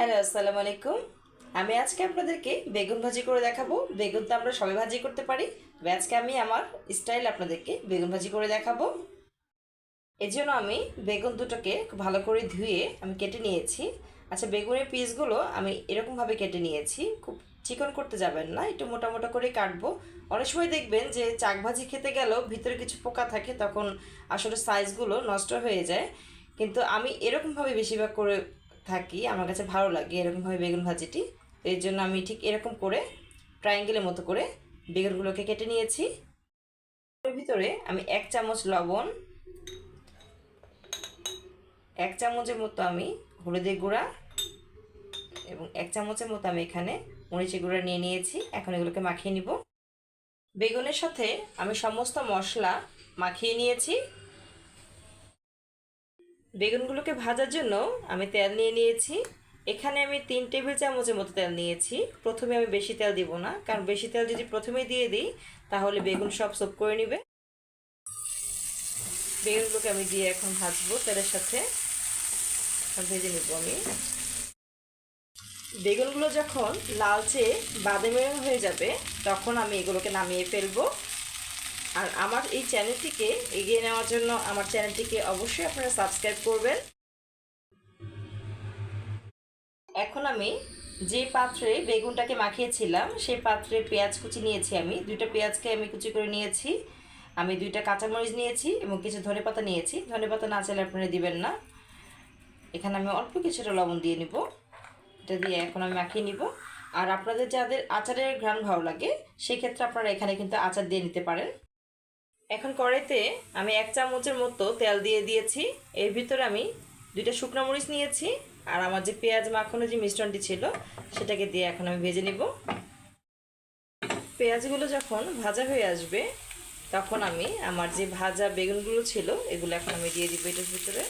Hello, আসসালামু আলাইকুম। আমি আজকে আপনাদেরকে বেগুন ভাজি করে দেখাবো। বেগুন তো আমরা সবাই ভাজি করতে পারি আজকে আমি আমার স্টাইল আপনাদেরকে বেগুন ভাজি করে দেখাবো। এই জন্য আমি বেগুন দুটোকে ভালো করে ধুয়ে আমি কেটে নিয়েছি। আচ্ছা বেগুনের পিসগুলো আমি এরকমভাবে কেটে নিয়েছি। খুব চিকন করতে যাবেন না, একটু মোটা মোটা করে কাটবো। অনেক সময় দেখবেন যে চাক ভাজি খেতে গেলেও ভিতরে কিছু পোকা থাকে, তখন আসলে সাইজগুলো নষ্ট হয়ে যায়। কিন্তু আমি এরকমভাবে বেশিরভাগ করে থাকি, আমার কাছে ভালো লাগে এরকমভাবে বেগুন ভাজিটি। এর জন্য আমি ঠিক এরকম করে ট্রায়াঙ্গেলের মতো করে বেগুনগুলোকে কেটে নিয়েছি। ভিতরে আমি এক চামচ লবণ, এক চামচের মতো আমি হলুদের গুঁড়া এবং এক চামচের মতো আমি এখানে মরিচের গুঁড়া নিয়ে নিয়েছি। এখন এগুলোকে মাখিয়ে নিব। বেগুনের সাথে আমি সমস্ত মশলা মাখিয়ে নিয়েছি। বেগুনগুলোকে ভাজার জন্য আমি তেল নিয়ে নিয়েছি। এখানে আমি তিন টেবিল চামচের মতো তেল নিয়েছি। প্রথমে আমি বেশি তেল দিব না, কারণ বেশি তেল যদি প্রথমে দিয়ে দিই, তাহলে বেগুন সব সব করে নেবে। বেগুনগুলোকে আমি দিয়ে এখন ভাজবো তেলের সাথে। ভেজে নেব আমি। বেগুনগুলো যখন লালচে বাদামি হয়ে যাবে, তখন আমি এগুলোকে নামিয়ে ফেলব। আর আমার এই চ্যানেলটিকে এগিয়ে নেওয়ার জন্য আমার চ্যানেলটিকে অবশ্যই আপনারা সাবস্ক্রাইব করবেন। এখন আমি যে পাত্রে বেগুনটাকে মাখিয়েছিলাম, সেই পাত্রে পেঁয়াজ কুচি নিয়েছি আমি। দুইটা পেঁয়াজকে আমি কুচি করে নিয়েছি। আমি দুইটা কাঁচামরিচ নিয়েছি এবং কিছু ধনেপাতা নিয়েছি। ধনেপাতা না চাইলে আপনারা দিবেন না। এখানে আমি অল্প কিছুটা লবণ দিয়ে নিব। এটা দিয়ে এখন আমি মাখিয়ে নিব। আর আপনাদের যাদের আচারের ঘ্রাণ ভালো লাগে, সেক্ষেত্রে আপনারা এখানে কিন্তু আচার দিয়ে নিতে পারেন। এখন কড়াইতে আমি এক চামচের মতো তেল দিয়ে দিয়েছি। এর ভিতরে আমি দুইটা শুকনো মরিচ নিয়েছি আর আমার যে পেঁয়াজ মাখানো যে মিশ্রণটি ছিল, সেটাকে দিয়ে এখন আমি ভেজে নিব। পেঁয়াজগুলো যখন ভাজা হয়ে আসবে, তখন আমি আমার যে ভাজা বেগুনগুলো ছিল, এগুলো এখন আমি দিয়ে দিব এটার ভিতরে।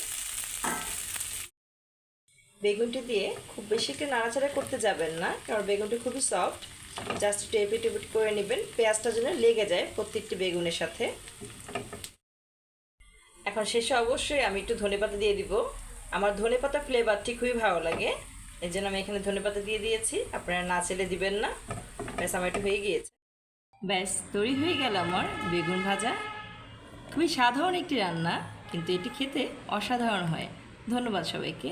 বেগুনটি দিয়ে খুব বেশি একটু নাড়াচাড়া করতে যাবেন না, কারণ বেগুনটি খুবই সফট জাস্ট টেপে টেপে করে নেবেন। পেঁয়াজটা যেন লেগে যায় প্রত্যেকটি বেগুনের সাথে। এখন শেষে অবশ্যই আমি একটু ধনেপাতা দিয়ে দিব। আমার ধনেপাতা ফ্লেভারটি খুবই ভালো লাগে। এই জন্য আমি এখানে ধনেপাতা দিয়ে দিয়েছি। আপনারা না ছেলে দিবেন না। ব্যাস, আমার একটু হয়ে গিয়েছে। ব্যাস, তৈরি হয়ে গেল আমার বেগুন ভাজা। খুবই সাধারণ একটি রান্না, কিন্তু এটি খেতে অসাধারণ হয়। ধন্যবাদ সবাইকে।